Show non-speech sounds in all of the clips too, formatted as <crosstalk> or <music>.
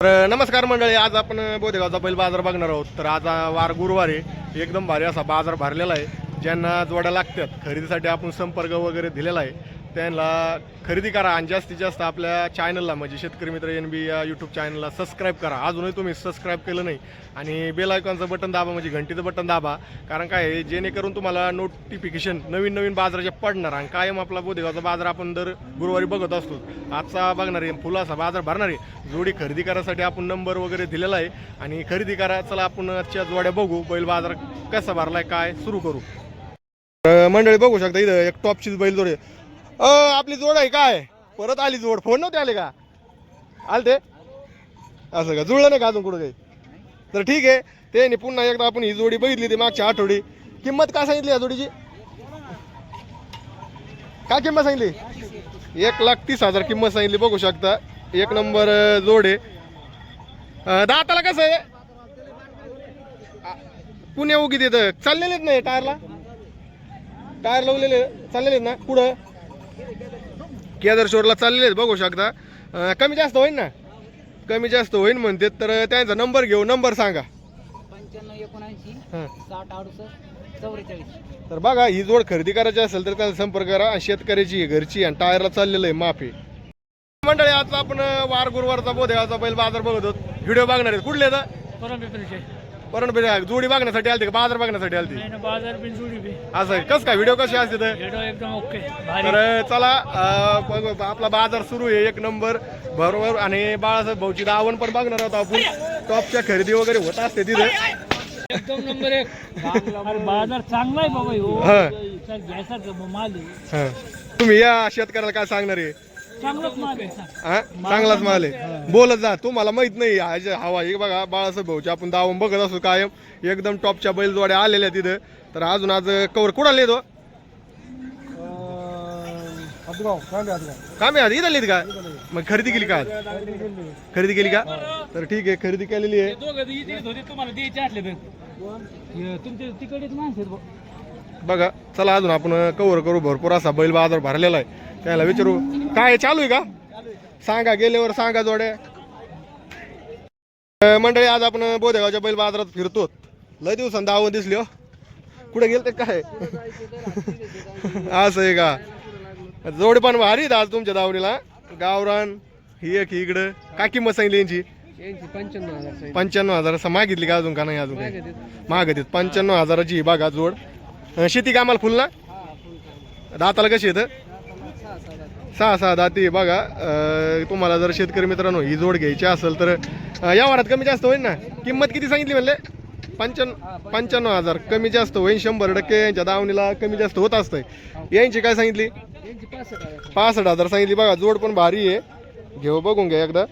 तर नमस्कार मंडळी आज आपण बोधेगावचा बैल बाजार बघणार आहोत. तर आज वार गुरुवार आहे. एकदम भारी असा बाजार भरलेला आहे. ज्यांना जोड्या लागतात खरेदीसाठी आपण संपर्क वगैरे दिलेला आहे. त्यांना खरेदी करा आणि जास्तीत जास्त आपल्या चॅनलला म्हणजे शेतकरी मित्र एन बी या यूट्यूब चॅनलला सबस्क्राईब करा. अजूनही तुम्ही सबस्क्राईब केलं नाही आणि बेल आयकॉनचं बटन दाबा म्हणजे घंटीचं बटन दाबा. कारण काय आहे, जेणेकरून तुम्हाला नोटिफिकेशन नवीन नवीन बाजाराचे पडणार आणि कायम आपला बोधेगावचा बाजार आपण दर गुरुवारी बघत असतो. आजचा बघणार आहे फुलाचा बाजार भरणार आहे. जोडी खरेदी करायसाठी आपण नंबर वगैरे दिलेला आहे. आणि खरेदी करा चला आपण आजच्या जोड्या बघू बैल बाजार कसा भरलाय काय सुरू करू. मंडळी बघू शकता इथं एक टॉपचीच बैल जोड. आहे अ आपली जोड आहे काय? परत आली जोड. फोन नव्हते आले का? आले ते असं का? जुळलं नाही का अजून कुठं काही? तर ठीक आहे. ते नाही पुन्हा एकदा आपण ही जोडी बघितली ती मागच्या आठवडी. किंमत काय सांगितली या जोडीची? काय किंमत सांगितली? एक लाख तीस हजार किंमत सांगितली बघू शकता. एक नंबर जोड आहे. दाताला कसं आहे? आ, पुण्या उगी देतं चाललेलेच नाही टायरला? टायर लावलेले चाललेले ना? पुढं? केदार शोरला चाललेले आहेत बघू शकता. अं, कमी जास्त होईल ना? कमी जास्त होईल म्हणते तर त्यांचा नंबर घेऊ नंबर सांगा. पंच्याण्णव एकोणऐंशी हां. साठ अडुसष्ट चौवेचाळीस. तर बघा ही जोड खरेदी करायची असेल तर त्याचा संपर्क करा. आणि शेतकऱ्याची आहे, घरची आणि टायरला चाललेलं आहे माफी. मंडळी आज आपण अं, वार गुरुवारचा बोधेगावचा बैल बाजार बघत होत. व्हिडिओ बघणार आहेत. कुठले तर परत जोडी बघण्यासाठी आलते का? बाजार बघण्यासाठी आलते? बाजार बिन जुडी बी. असं आहे. कसं काय? व्हिडिओ कसे असते तर व्हिडिओ एकदम ओके तर चला अं, आपला बाजार सुरू आहे. एक नंबर बरोबर. आणि बाळासाहेब भाऊची दावण पण बघणार आहोत आपण. टॉपच्या खरेदी वगैरे होत असते तिथे. एकदम नंबर एक. अरे बाजार चांगला आहे बाबा हो. हा. घ्यायचा माल आहे. तुम्ही या शेतकऱ्याला काय सांगणार आहे? चांगलाच माल आहे. सर. हा? चांगलाच माल आहे. बोलत जा. तुम्हाला माहीत नाही. आज हवा हे बघा बाळासाहेब भाऊची आपण दावून बघत असतो कायम. एकदम टॉपच्या बैलजोड्या आलेल्या तिथं. तर अजून आज कवर कुणाला येतो? काम आहे इथं का? मग खरेदी केली का आज? खरेदी केली का? तर ठीक आहे. खरेदी केलेली आहे. बघा. चला अजून आपण कवर करू. भरपूर असा बैल बाजार भरलेला आहे. त्याला विचारू. काय चालू आहे का? सांगा गेल्यावर सांगा जोड्या. मंडळी आज आपण बोधेगावच्या बैल बाजारात फिरतो. लय दिवसांनी दावून दिसली हो. कुठे गेल ते काय? <laughs> असं आहे का? जोड पण भारी आज तुमच्या दावणीला. गावरान ही एक इकडं. काय किंमत सांगितली यांची? पंच्याण्णव हजार असं मागितली का अजून का नाही अजून काही? मागे देत. महाग आहेत पंच्याण्णव हजाराची ही बागा जोड. शेती कामाला फुल ना? दाताला कशी येतं सहा सहा दाती आहे बघा. तुम्हाला जर शेतकरी मित्रांनो ही जोड घ्यायची असेल तर या वारात कमी जास्त होईल ना? किंमत किती सांगितली म्हणले? पंच्याण्णव पंच्याण्णव हजार. कमी जास्त होईल शंभर टक्के. यांच्या दावणीला कमी जास्त होत असतंय. यांची काय सांगितली? पासष्ट हजार सांगितली बघा. जोड पण भारी आहे. घेऊ बघून घ्या एकदा.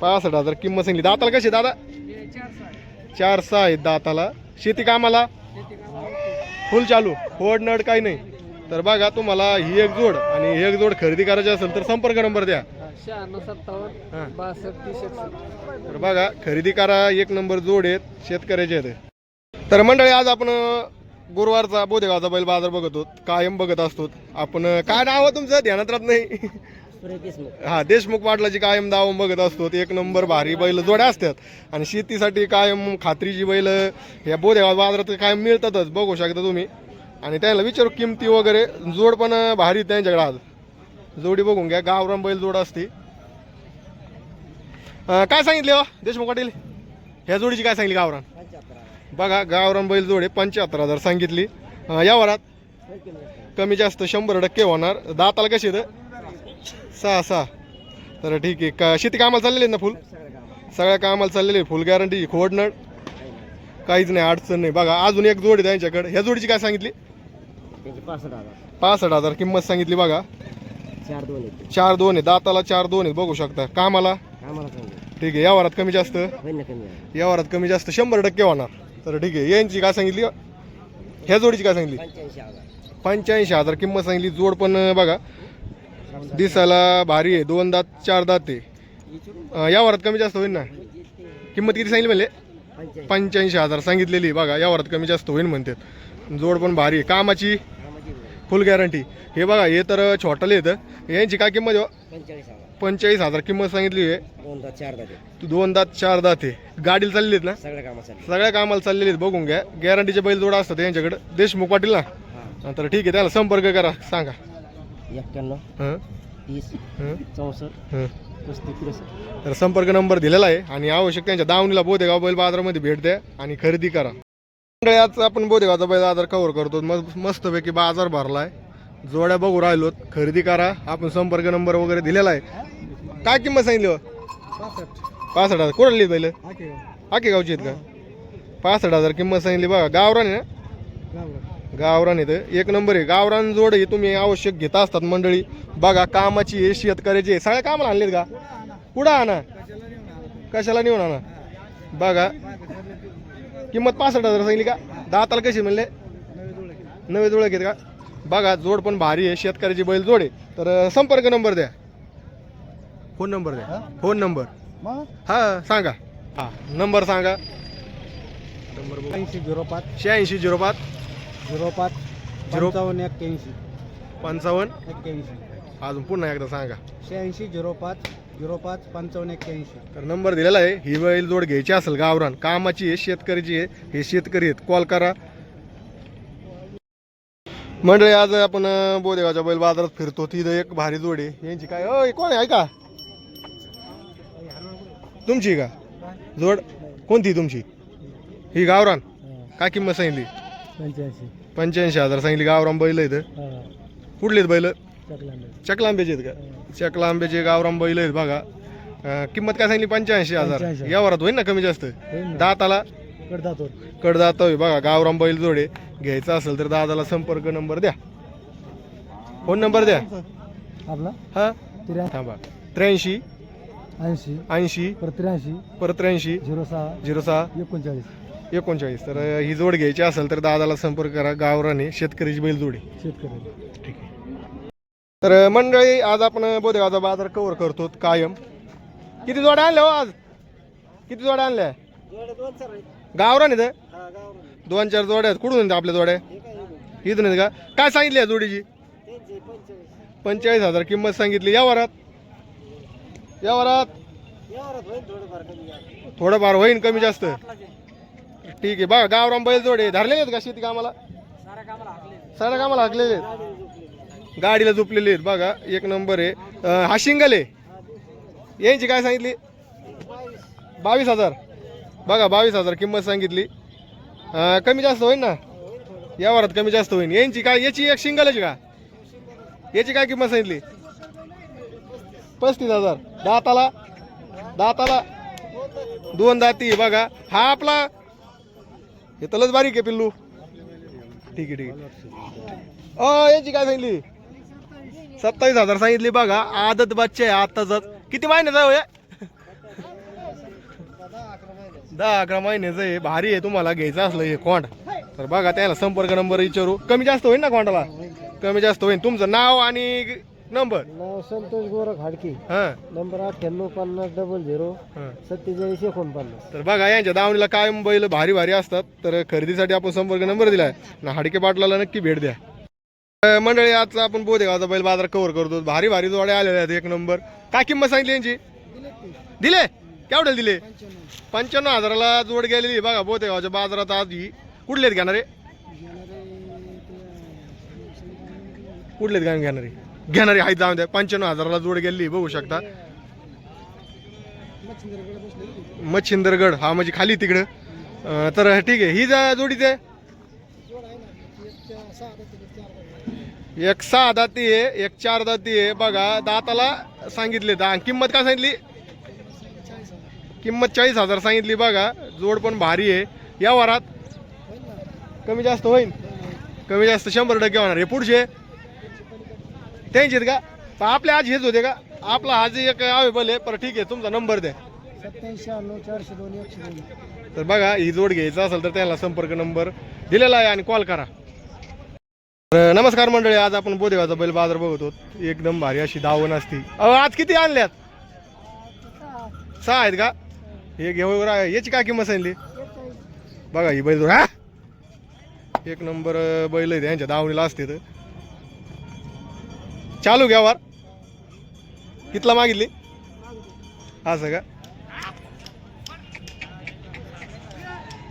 पासष्ट हजार किंमत सांगितली. दाताला कशी आहे दादा? चार सहा आहे. आहेत दाताला. शेती कामाला? शेती कामाला. फुल चालू. फोड नड काही नाही. तर बघा तुम्हाला ही एक जोड आणि ही एक जोड खरेदी करायची असेल तर संपर्क नंबर द्या. शहाण्णव. सत्तावन्न बासष्ट तीस एकसष्ट. तर बघा खरेदी करा एक नंबर जोड आहेत शेतकऱ्याचे आहेत. तर मंडळी आज आपण गुरुवारचा बोधेगावचा बैल बाजार बघतो कायम बघत असतो. आपण काय नाव आहे तुमचं? ध्यानात राहत नाही. हा देशमुख पाटलाची कायम दाव बघत असतो. एक नंबर भारी बैल जोड्या असतात. आणि शेतीसाठी कायम खात्रीची बैल या बोधेगाव बाजारात कायम मिळतातच. बघू शकता तुम्ही. आणि त्याला विचारू किमती वगैरे. जोड पण भारी आहेत त्यांच्याकडे आज. जोडी बघून घ्या. गावरान बैल जोड असते. काय सांगितले हो देशमुख पाटील? ह्या जोडीची काय सांगितली गावरान? बघा गावरान बैल जोडे पंच्याहत्तर हजार सांगितली. या वरात कमी जास्त शंभर टक्के होणार. दाताला कशी येतं सहा सहा. तर ठीक आहे. का शेती कामाला चाललेली आहे ना फुल? सगळ्या कामाला चाललेली आहे फुल गॅरंटी खोडनड काहीच नाही अडचण नाही. बघा अजून एक जोड आहे त्यांच्याकडे. ह्या जोडीची काय सांगितली? त्यांची पासष्ट हजार. पासष्ट हजार किंमत सांगितली बघा. चार दोन आहेत. चार दोन आहे दाताला चार दोन आहे बघू शकता. कामाला? आम्हाला ठीक आहे. या वरात कमी जास्त? होईल ना कमी आहे. या वरात कमी जास्त. शंभर टक्के होणार. तर ठीक आहे. यांची काय सांगितली? ह्या जोडीची काय सांगितली? पंच्याऐंशी हजार. पंच्याऐंशी हजार किंमत सांगितली. जोड पण बघा. दिसायला भारी आहे. दोन दात चार दात आहे. अं, या वरात कमी जास्त होईल ना? किंमत किती सांगितली म्हणले? पंच्याऐंशी. पंच्याऐंशी हजार सांगितलेली बघा या वरात कमी जास्त होईल म्हणतात. जोड पण भारी आहे. कामाची? Full guarantee. हे बघा हे तर छोटाले येतं यांची काय किंमत? पंचेचाळीस हजार. किंमत सांगितली आहे. दोन दात चार दात. तू दोन दात चार दात. आहे गाडीला चाललेली आहेत ना? सगळ्या चालले कामाला चाललेली आहेत बघून घ्या. गॅरंटीचे बैल जोडा असतात यांच्याकडे. देशमुख पाटील ना तर ठीक आहे त्याला संपर्क करा. सांगा. तर संपर्क नंबर दिलेला आहे आणि आवश्यक त्यांच्या दावणीला बोधेगाव बैल बाजारामध्ये भेट द्या आणि खरेदी करा. आज आपण बोधेगावचा बैल बाजार कव्हर करतो. मस्त मस्तपैकी बाजार भरलाय. जोड्या बघू राहिलो खरेदी करा. आपण संपर्क नंबर वगैरे दिलेला आहे. काय किंमत सांगितली हो? पासष्ट. हजार. कुठली बैल? आके गावची आहेत का? पासष्ट हजार किंमत सांगितली. बघा गावरान आहे ना? गावरान येतं एक नंबर आहे. गावरान जोड हे तुम्ही आवश्यक घेता असतात मंडळी. बघा कामाची आहे शेतकऱ्याची आहे. सगळ्या कामाला आणलेत का? कुठं आणा? कशाला नेऊन आणा? बघा किंमत पासष्ट हजार सांगितली का? दाताला कशी म्हणले? नवे जोड घेत का? बघा जोड पण भारी आहे. शेतकऱ्याची बैल जोड आहे. तर संपर्क नंबर द्या. फोन नंबर द्या. Phone number. हा सांगा. हा नंबर सांगा. नंबर. ऐंशी झिरो पाच. शहाऐंशी झिरो पाच. झिरो पाच झिरो- पंचावन्न एक्क्याऐंशी. पंचावन्न. एक्क्याऐंशी. अजून पुन्हा एकदा सांगा. शहाऐंशी झिरो पाच झिरो पाच पंचावन्न एक्क्याऐंशी. तर नंबर दिलेला आहे. ही बैल जोड घ्यायची असेल गावरान कामाची आहे शेतकऱ्याची आहे हे शेतकरी आहेत. कॉल करा. मंडळी आज आपण बोदेगावच्या बैल बाजारात फिरतो. तिथं एक भारी जोड आहे. यांची काय? अय कोण आहे? ऐका. तुमची का? जोड? कोणती तुमची? ही गावरान? काय किंमत सांगितली? पंच्याऐंशी. पंच्याऐंशी हजार सांगितली. गावरान बैल आहेत. कुठले आहेत बैल? चकला आंब्याचे आहेत का? चकला आंब्याचे गावरान बैल आहेत बघा. अं, किंमत काय सांगितली पंच्याऐंशी हजार. 85. यावरात होईल ना कमी जास्त? दाताला? कडदातोर कडदात होय बघा गावरान बैल जोडे. घ्यायचा असेल तर दादाला संपर्क नंबर द्या. फोन नंबर द्या. आपला? हा? त्र्या थांबा. त्र्याऐंशी. ऐंशी. ऐंशी. परत त्र्याऐंशी. परत त्र्याऐंशी. झिरो सहा. झिरो सहा. एकोणचाळीस. एकोणचाळीस. तर अं, ही जोड घ्यायची असेल तर दादाला संपर्क करा. गावराने शेतकरीची बैल जोडे. शेतकरी. ठीक आहे. तर मंडळी आज आपण बोधेगावचा बाजार कव्हर करतो कायम. किती जोड्या आणल्या हो आज? किती जोड्या आणल्या? गावरान इथं दोन चार जोड्या आहेत. कुठून आहेत आपल्या जोड्या? इथं नाही का? काय सांगितली या जोडीची? पंचेचाळीस हजार किंमत सांगितली. या वरात? या वरात? थोडंफार होईन कमी जास्त. ठीक आहे. बघा गावराम बैल जोडे धरलेले आहेत का शेती कामाला? साऱ्या कामाला हाकलेले आहेत. गाडीला झोपलेले आहेत. बघा एक नंबर आहे. हा शिंगल आहे. यांची काय सांगितली? बावीस हजार. बघा बावीस हजार किंमत सांगितली. कमी जास्त होईल ना? या वरात कमी जास्त होईल यांची काय याची एक शिंगलची का? याची काय किंमत सांगितली? पस्तीस हजार. दाताला दाताला. दोन दाती बघा. हा आपला हे तलच बारीक आहे पिल्लू. ठीक आहे ठीक आहे. अ याची काय सांगितली? सत्तावीस हजार सांगितली बघा आदत बच्चे आताच किती महिन्याचा आहे हो? दहा अकरा महिन्याचं आहे भारी आहे तुम्हाला घ्यायचं असलं हे कोंड. तर बघा त्याला संपर्क नंबर विचारू. कमी जास्त होईल ना कोंडाला? कमी जास्त होईल तुमचं नाव आणि नंबर. नाव संतोष गोरख हाडके. हां. नंबर अठ्ठ्याण्णव पन्नास डबल झिरो हां. सत्तेचाळीस एकोणपन्नास. तर बघा यांच्या दावणीला कायम बैल भारी भारी असतात. तर खरेदीसाठी आपण संपर्क नंबर दिलाय. ना हाडके पाटलाला नक्की भेट द्या. मंडळी आज आपण बोधेगावचा बैल बाजार कव्हर करतो. भारी भारी जोड्या आलेल्या आहेत एक नंबर. काय किंमत सांगितली यांची? दिले? केवढ्याला दिले? पंच्याण्णव हजाराला जोड गेलेली बघा बोधेगावच्या बाजारात आज ही. कुठलेत घेणारे? कुठले आहेत घेणारे? घेणारे आहेत जाऊन द्या. पंच्याण्णव हजाराला जोड गेलेली बघू शकता. मच्छिंदरगड हा म्हणजे खाली तिकडं. तर ठीक आहे ही जा आहे. एक सहा दाती आहे एक चार दाती आहे. बघा दाताला सांगितले दा किंमत काय सांगितली? किंमत चाळीस हजार सांगितली. बघा जोड पण भारी आहे. या वरात. कमी जास्त होईल कमी जास्त शंभर टक्के होणार. हे पुढचे? त्यांचे आहेत का? पण आपले आज हेच होते का? आपला आज एक अवेलेबल आहे. पर ठीक आहे. तुमचा नंबर द्या. तर बघा ही जोड घ्यायचा असेल तर त्याला संपर्क नंबर दिलेला आहे आणि कॉल करा. तर नमस्कार मंडळी आज आपण बोदेवाचा बैल बाजार बघतो एकदम भारी अशी दावण असती. अहो आज किती आणल्यात? सहा आहेत का? हे घेऊ रा- याची काय किंमत सांगली बघा ही बैल हा एक नंबर बैल आहे यांच्या दावणीला असते तर. चालू घ्यावर कितला मागितली? असं का?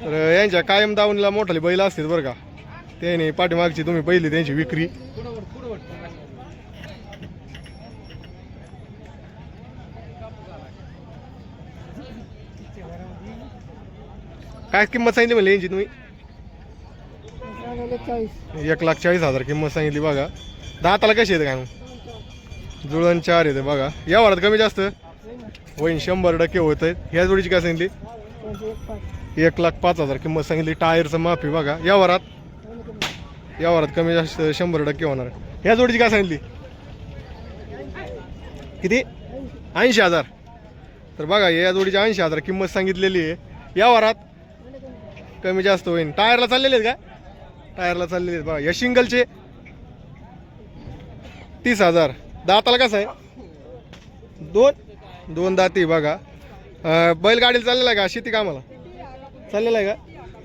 तर यांच्या कायम दावणीला मोठाली बैल असतील बरं का? त्याने पाठीमागची तुम्ही पहिली त्यांची विक्री. काय किंमत सांगितली म्हणली यांची तुम्ही? एक लाख चाळीस हजार किंमत सांगितली बघा. दाताला कशी येते काय मग? जुळण चार येते बघा. या वरात कमी जास्त? होईन शंभर टक्के होत आहे ह्या जोडीची काय सांगितली? एक लाख पाच हजार किंमत सांगितली. टायरचं माफी बघा. या वरात? व्यवहारात कमी जास्त शंभर टक्के होणार. ह्या जोडीची काय सांगितली? किती? ऐंशी हजार. तर बघा या जोडीची ऐंशी हजार किंमत सांगितलेली आहे. या वरात कमी जास्त होईल टायरला चाललेले आहेत का? टायरला चाललेले आहेत. बघा या शिंगलचे तीस हजार. दाताला कसं आहे? दोन? दोन दाती बघा. बैलगाडीला चाललेला आहे का? शेती कामाला? चाललेला आहे का?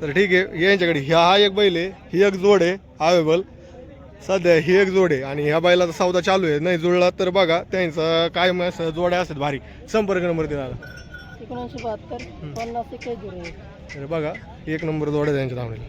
तर ठीक आहे यांच्याकडे ह्या हा एक बैल आहे ही एक जोड आहे. अवेलेबल सध्या ही एक जोड आहे आणि ह्या बैलाचा सौदा चालू आहे. नाही जुळला तर बघा त्यांचं काय असं जोड्या असतात भारी. संपर्क नंबर दिला एकोणऐंशी बहात्तर पन्नास एक तर बघा एक नंबर जोड्या त्यांच्या धावणीला